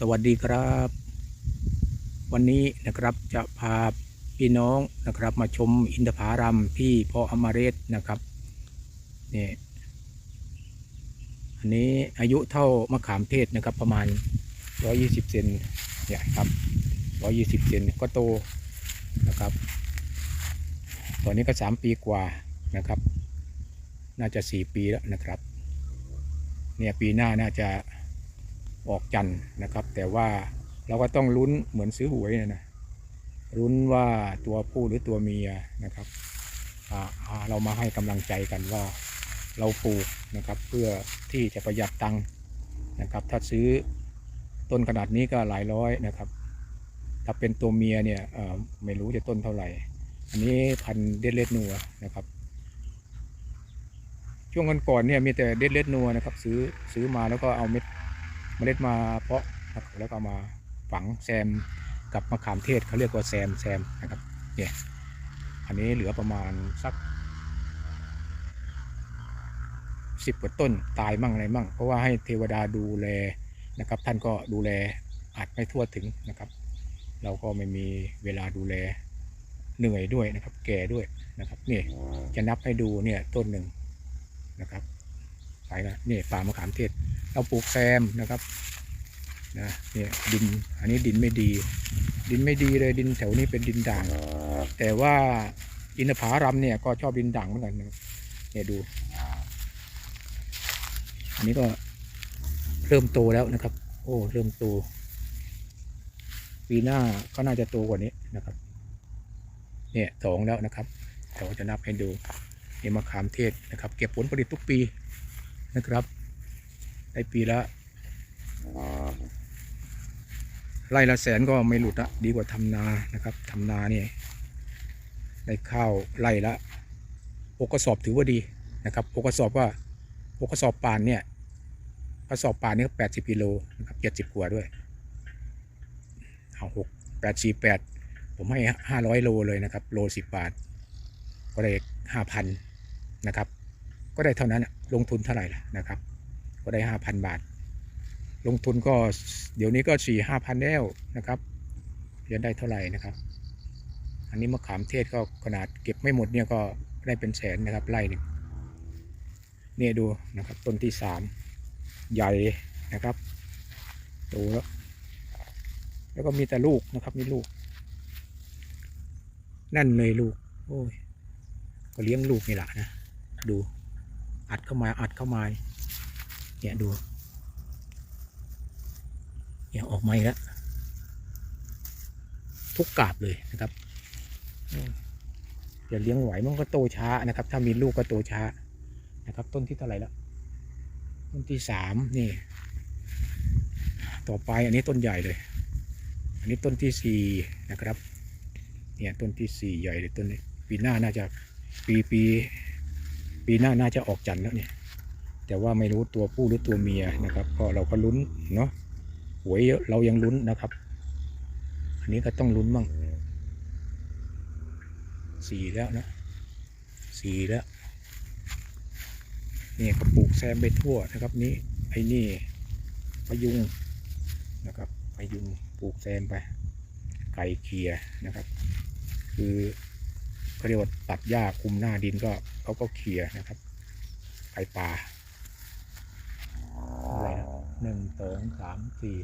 สวัสดีครับ วันนี้นะครับจะพาพี่น้องนะครับ มาชมอินทผารัมที่พออมเรศนะครับนี่อันนี้อายุเท่ามะขามเทศนะครับ ประมาณ 120 เซนเนี่ครับ 120 เซนก็โตนะครับ ตอนนี้ก็ 3 ปีกว่านะครับ น่าจะ 4 ปีแล้วนะครับ เนี่ยปีหน้าน่าจะ ออกจันนะครับ แต่ว่าเราก็ต้องลุ้นเหมือนซื้อหวยนะนะลุ้นว่าตัวผู้หรือตัวเมียนะครับเรามาให้กำลังใจกันว่าเราปลูกนะครับเพื่อที่จะประหยัดตังค์นะครับ ถ้าซื้อต้นขนาดนี้ก็หลายร้อยนะครับ ถ้าเป็นตัวเมียเนี่ยไม่รู้จะต้นเท่าไหร่ อันนี้พันเด็ดเลดนัวนะครับ ช่วงก่อนๆเนี่ยมีแต่เด็ดเลดนัวนะครับ ซื้อซื้อมาแล้วก็เอาเม็ด เมล็ดมาเพาะนะครับแล้วก็มาฝังแซมกับมะขามเทศเขาเรียกว่าแซมแซมนะครับเนี่ยอันนี้เหลือประมาณสักสิบกว่าต้นตายมั่งอะไรมั่ง เพราะว่าให้เทวดาดูแลนะครับ ท่านก็ดูแลอาจไม่ทั่วถึงนะครับ เราก็ไม่มีเวลาดูแลเหนื่อยด้วยนะครับ แก่ด้วยนะครับนี่จะนับให้ดูเนี่ยต้นหนึ่งนะครับ ไปละนี่ป่ามะขามเทศ เราปลูกแซมนะครับนะเนี่ยดินอันนี้ดินไม่ดี ดินไม่ดีเลยดินแถวนี้เป็นดินด่าง แต่ว่าอินทผารัมเนี่ยก็ชอบดินด่างเหมือนกันนะครับเนี่ยดู อันนี้ก็เริ่มโตแล้วนะครับ โอ้เริ่มโตปีหน้าก็น่าจะโตกว่านี้นะครับ เนี่ยสองแล้วนะครับเราจะนับให้ดูนี่มะขามเทศนะครับ เก็บผลผลิตทุกปี นะครับได้ปีละไร่ละแสนก็ไม่หลุดละดีกว่าทำนานะครับทำนาเนี่ยได้ข้าวไร่ละหกกระสอบถือว่าดีนะครับหกกระสอบว่าหกกระสอบป่านเนี่ยกระสอบป่านนี่แปดสิบกิโลนะครับเจ็ดสิบกว่าด้วยเอาหกแปดสี่แปดผมให้ห้าร้อยโลเลยนะครับ โลสิบบาท ก็ได้ห้าพันนะครับ ก็ได้เท่านั้นอะ ลงทุนเท่าไหร่ล่ะนะครับ ก็ได้ห้าพันบาท ลงทุนก็เดี๋ยวนี้ก็สี่ห้าพันแล้วนะครับจะได้เท่าไหร่นะครับ อันนี้มะขามเทศก็ขนาดเก็บไม่หมดเนี่ยก็ได้เป็นแสนนะครับไร่หนึ่งเนี่ยดูนะครับต้นที่สามใหญ่นะครับโตแล้วแล้วก็มีแต่ลูกนะครับมีลูก นั่นเลยลูก โอ้ยก็เลี้ยงลูกนี่แหละนะ ดู อัดเข้ามาอัดเข้ามาเนี่ยดูเนี่ยออกมาแล้ว ทุกกาบเลยนะครับอืมจะเลี้ยงไหวมันก็โตช้านะครับ ถ้ามีลูกก็โตช้านะครับ ต้นที่เท่าไหร่แล้ว ต้นที่สามนี่ ต่อไปอันนี้ต้นใหญ่เลย อันนี้ต้นที่สี่นะครับ เนี่ยต้นที่สี่ใหญ่เลยต้นนี้ปีหน้าน่าจะปีปี ปีหน้าน่าจะออกจันแล้วเนี่ย แต่ว่าไม่รู้ตัวผู้หรือตัวเมียนะครับก็เราก็ลุ้นเนาะหวยเรายังลุ้นนะครับ อันนี้ก็ต้องลุ้นบ้างสี่แล้วนะสี่แล้วนี่ก็ปลูกแซมไปทั่วนะครับนี้ไอ้นี่พยุงนะครับพยุงปลูกแซมไป ไก่เคียนะครับ คือ เขาเรียกว่าตัดหญ้าคุมหน้าดินก็เขาก็เคลียร์นะครับไก่ป่าอะไรนะหนึ่งสองสามสี่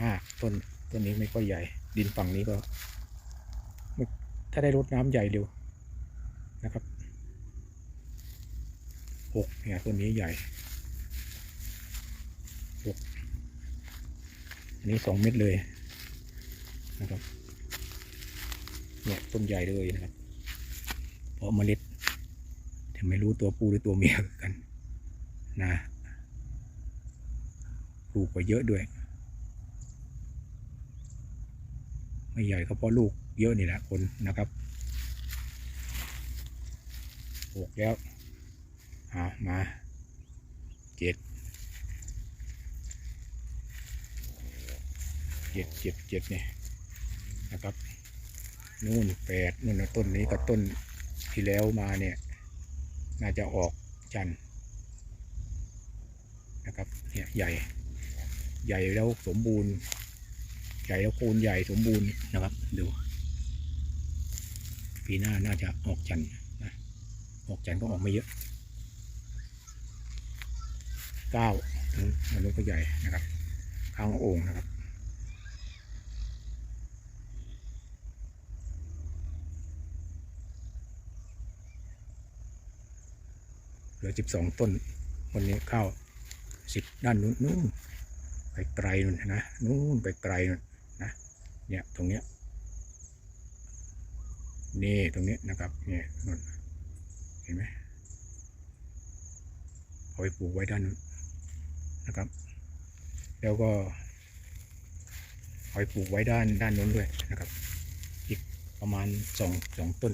ห้าต้นต้นนี้ไม่ค่อยใหญ่ ดินฝั่งนี้ก็ ถ้าได้รดน้ำใหญ่เร็วนะครับหกเนี่ยต้นนี้ใหญ่หกอันนี้สองเม็ดเลยนะครับ เนี่ยต้นใหญ่เลยนะครับ เพราะเมล็ดแต่ไม่รู้ตัวผู้หรือตัวเมียกันนะปลูกไปเยอะด้วย ไม่ใหญ่ก็เพราะลูกเยอะนี่แหละคนนะครับปลูกแล้วเอามาเจ็ดเจ็ดเจ็ดเจ็ดเนี่ยนะครับนู่นแปดนู่นต้นนี้กับต้น ที่แล้วมาเนี่ย น่าจะออกจันนะครับเนี่ยใหญ่ ใหญ่แล้วสมบูรณ์ ใหญ่แล้วโคนใหญ่สมบูรณ์นะครับ ดู ปีหน้าน่าจะออกจันนะออกจันก็ออกไม่เยอะเก้าถึงอันก็ใหญ่นะครับข้างโอ่งนะครับ เหลือสิบสองต้นวันนี้เข้าสิบด้านนู้นนู้นไปไกลนู่นนะนู้นไปไกลนู่นนะเนี่ยตรงเนี้ยนี่ตรงนี้นะครับเนี่ยนู่นเห็นไหมเอาไปปลูกไว้ด้านนู้นนะครับ แล้วก็เอาไปปลูกไว้ด้านด้านนู้นด้วยนะครับ อีกประมาณสองสองต้น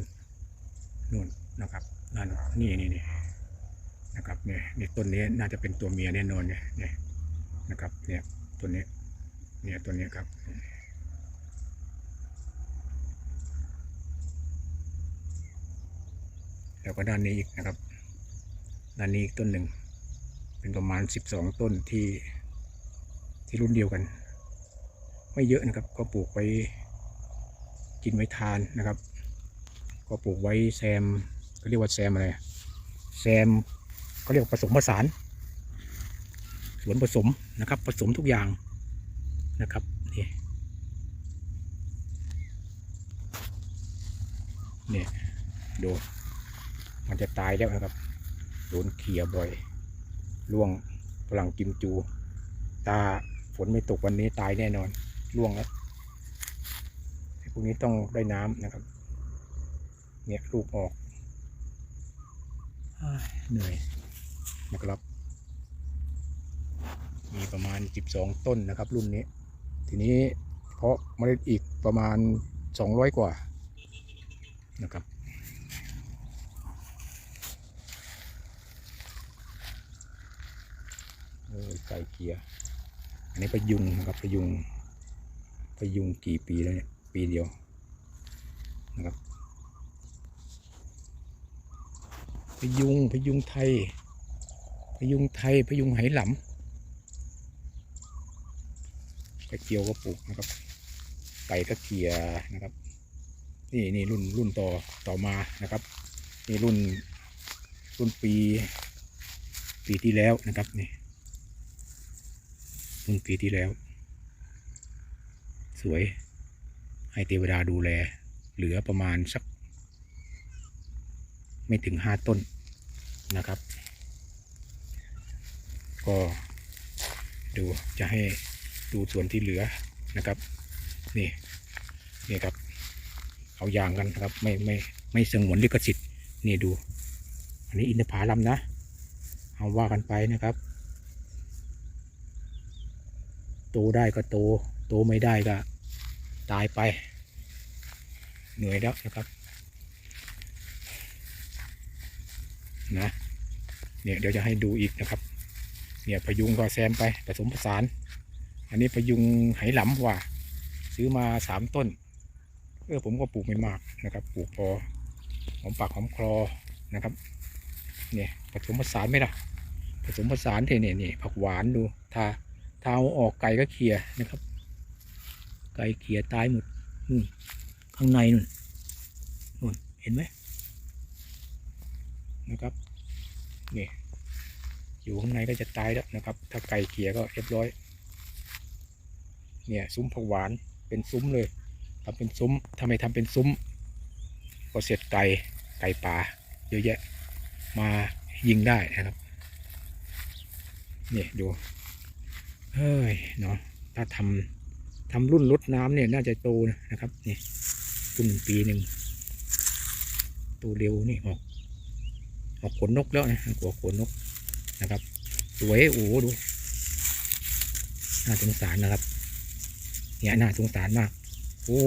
นู่นนะครับด้านนี่นี่นี่ นะครับเนี่ยเนี่ยต้นนี้น่าจะเป็นตัวเมียแน่นอนเนี่ยเนี่ยนะครับเนี่ยต้นนี้เนี่ยต้นนี้ครับแล้วก็ด้านนี้อีกนะครับด้านนี้อีกต้นหนึ่งเป็นประมาณสิบสองต้นที่ที่รุ่นเดียวกัน ไม่เยอะนะครับ ก็ปลูกไว้กินไว้ทานนะครับ ก็ปลูกไว้แซมเขาเรียกว่าแซมอะไรแซม เขาเรียกว่าผสมผสานสวนผสมนะครับ ผสมทุกอย่างนะครับนี่เนี่ยดูมันจะตายแล้วนะครับโดนเขี่ยบ่อยล่วงฝรั่งกิมจู ตาฝนไม่ตกวันนี้ตายแน่นอนล่วงแล้วไอ้พวกนี้ต้องได้น้ำนะครับ เนี่ยลูกออกอ้ายเหนื่อย นะครับ มีประมาณ 12 ต้นนะครับ รุ่นนี้ ทีนี้เพาะเมล็ดอีกประมาณ 200 กว่านะครับโอ้ยไก่เกียร์ อันนี้พยุงนะครับพยุงพยุงกี่ปีแล้วเนี่ยปีเดียวนะครับพยุงพยุงไทย พยุงไทยพยุงไหหลำกระเจียวก็ปลูกนะครับไก่ก็เกียนะครับ นี่นี่รุ่นรุ่นต่อต่อมานะครับ นี่รุ่นรุ่นปี ปีที่แล้วนะครับนี่รุ่นปีที่แล้ว สวย ให้เทวดาดูแล เหลือประมาณสัก ไม่ถึงห้าต้นนะครับ ก็ดูจะให้ดูส่วนที่เหลือนะครับ นี่นี่ครับ เอาอย่างกันนะครับไม่ไม่ไม่สงวนลิขสิทธิ์นี่ดู อันนี้อินทผลัมนะ เอาว่ากันไปนะครับ โตได้ก็โต โตไม่ได้ก็ ตายไป เหนื่อยแล้วนะครับนะเนี่ยเดี๋ยวจะให้ดูอีกนะครับ เนี่ยพยุงก็แซมไปผสมผสาน อันนี้พยุงไหหลำว่า ซื้อมาสามต้นเออผมก็ปลูกไม่มากนะครับ ปลูกพอหอมปากหอมคลอนะครับ เนี่ยผสมผสานไหมล่ะผสมผสานเทเนี่ยนี่ผักหวานดูถ้าถ้าเอาออกไก่ก็เคลียนะครับ ไก่เคลียตายหมดนู่นข้างในนู่นนู่นเห็นไหมนะครับนี่ อยู่ข้างในก็จะตายแล้วนะครับ ถ้าไก่เกลียก็เรียบร้อย เนี่ยซุ้มผักหวานเป็นซุ้มเลยทำเป็นซุ้มทำไมทำเป็นซุ้ม ก็เสร็จไก่ไก่ป่าเยอะแยะ มายิงได้นะครับเนี่ยดูเฮ้ยเนาะถ้าทำทำรุ่นลดน้ำเนี่ยน่าจะโตนะครับนี่รุ่นปีหนึ่งโตเร็วนี่ออกออกขนนกแล้วนะหัวขนนก นะครับ สวยโอ้โหดูน่าสงสารนะครับ เนี่ยน่าสงสารมากโอ้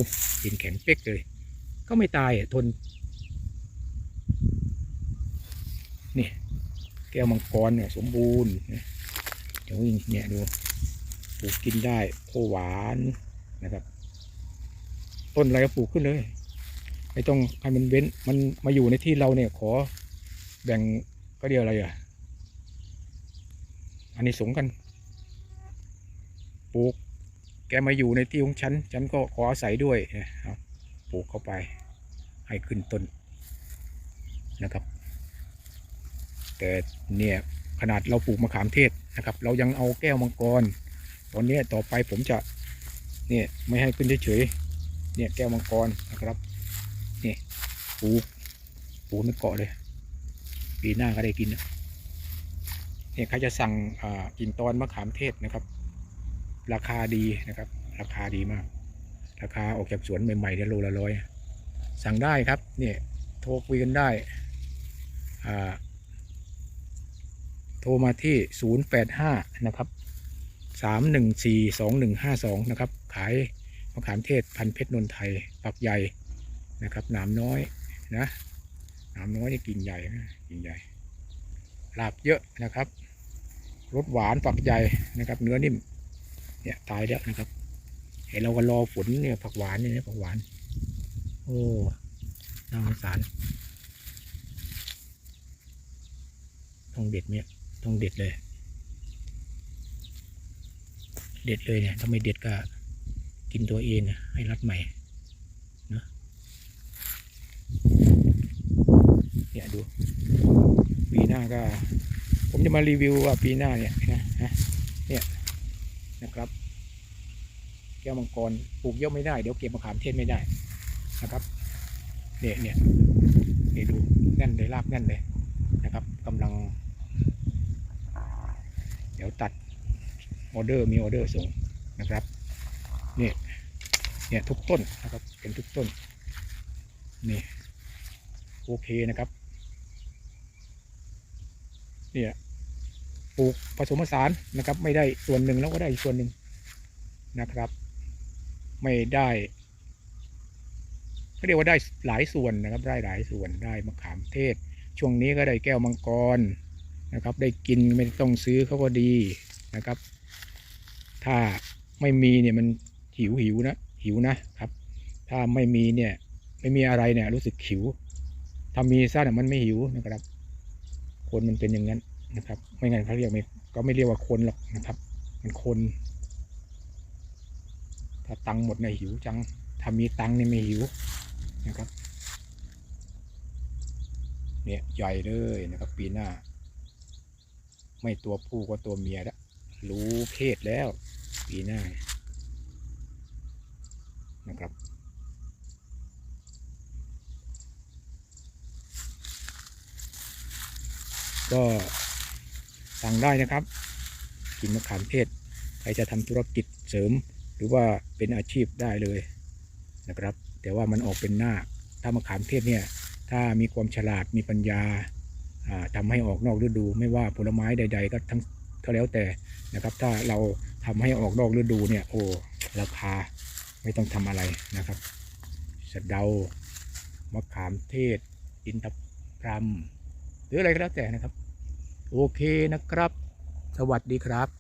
กินแข็งเป๊กเลย ก็ไม่ตายอะทน นี่ แก้วมังกรเนี่ย สมบูรณ์เดี๋ยวเนี่ยดูปลูกกินได้โคหวานนะครับ ต้นอะไรก็ปลูกขึ้นเลย ไม่ต้องให้มันเว้นมันมาอยู่ในที่เราเนี่ย ขอแบ่งก็เรียกอะไรอะ อันนี้สงกัน ปลูก แกมาอยู่ในที่ของฉัน ฉันก็ขออาศัยด้วยนะครับปลูกเข้าไป ให้ขึ้นต้นนะครับ แต่เนี่ยขนาดเราปลูกมะขามเทศนะครับ เรายังเอาแก้วมังกร ตอนนี้ต่อไปผมจะเนี่ยไม่ให้ขึ้นเฉยๆเนี่ยแก้วมังกรนะครับเนี่ยปลูกปลูกไม่เกาะเลย ปีหน้าก็ได้กินนะ เนี่ยใครจะสั่งกินตอนมะขามเทศนะครับ ราคาดีนะครับ ราคาดีมาก ราคาออกจากสวนใหม่ๆเนี่ยโลละร้อยสั่งได้ครับเนี่ยโทรคุยกันได้โทรมาที่ 085 นะครับ 3142152 นะครับ ขายมะขามเทศพันเพชรนนทไทย ปักใหญ่นะครับหนามน้อยนะหนามน้อยนี่กิ่งใหญ่นะกิ่งใหญ่ หลาบเยอะนะครับรสหวานปักใหญ่นะครับ เนื้อนิ่ม เนี่ยตายแล้วนะครับเห็นเราก็รอฝนเนี่ยผักหวานเนี่ยผักหวาน โอ้น่าสงสารต้องเด็ดเนี่ยต้องเด็ดเลย เด็ดเลยเนี่ยถ้าไม่เด็ดก็กินตัวเองนะให้รัดใหม่เนอะเนี่ยดู ปีห น้าก็ ผมจะมารีวิวว่าปีหน้าเนี่ยนะเนี่ยนะครับ แก้วมังกรปลูกเยอะไม่ได้เดี๋ยวเก็บมะขามเทศไม่ได้นะครับ เนี่ยเนี่ยนี่ดูแน่นเลยรากแน่นเลยนะครับกำลัง เดี๋ยวตัดออเดอร์มีออเดอร์ส่งนะครับเนี่ยเนี่ยทุกต้นนะครับเป็นทุกต้นนี่โอเคนะครับ เนี่ยปลูกผสมผสานนะครับ ไม่ได้ส่วนหนึ่งแล้วก็ได้อีกส่วนหนึ่งนะครับ ไม่ได้เขาเรียกว่าได้หลายส่วนนะครับ ได้หลายส่วนได้มะขามเทศ ช่วงนี้ก็ได้แก้วมังกรนะครับ ได้กินไม่ต้องซื้อเขาก็ดีนะครับ ถ้าไม่มีเนี่ยมันหิวหิวนะหิวนะครับ ถ้าไม่มีเนี่ยไม่มีอะไรเนี่ยรู้สึกหิว ถ้ามีซะเนี่ยมันไม่หิวนะครับ คนมันเป็นอย่างนั้นนะครับ ไม่งั้นเขาเรียกไม่ก็ไม่เรียกว่าคนหรอกนะครับ มันคน ถ้าตังค์หมดในยหิวจัง ถ้ามีตังค์เนี่ยไม่หิวนะครับ เนี่ยใหญ่เลยนะครับ ปีหน้า ไม่ตัวผู้ก็ตัวเมียแล้วรู้เพศแล้ว ปีหน้านะครับ ก็สั่งได้นะครับ กินมะขามเทศใครจะทำธุรกิจเสริม หรือว่าเป็นอาชีพได้เลยนะครับ แต่ว่ามันออกเป็นหน้า ถ้ามะขามเทศเนี่ย ถ้ามีความฉลาดมีปัญญาอ่าทำให้ออกนอกฤดู ไม่ว่าผลไม้ใด ๆ ก็ทั้งก็แล้วแต่นะครับ ถ้าเราทำให้ออกนอกฤดูเนี่ย โอ้ราคาไม่ต้องทำอะไรนะครับสะเดามะขามเทศ อินทพรรม หรืออะไรก็แล้วแต่นะครับ โอเคนะครับ สวัสดีครับ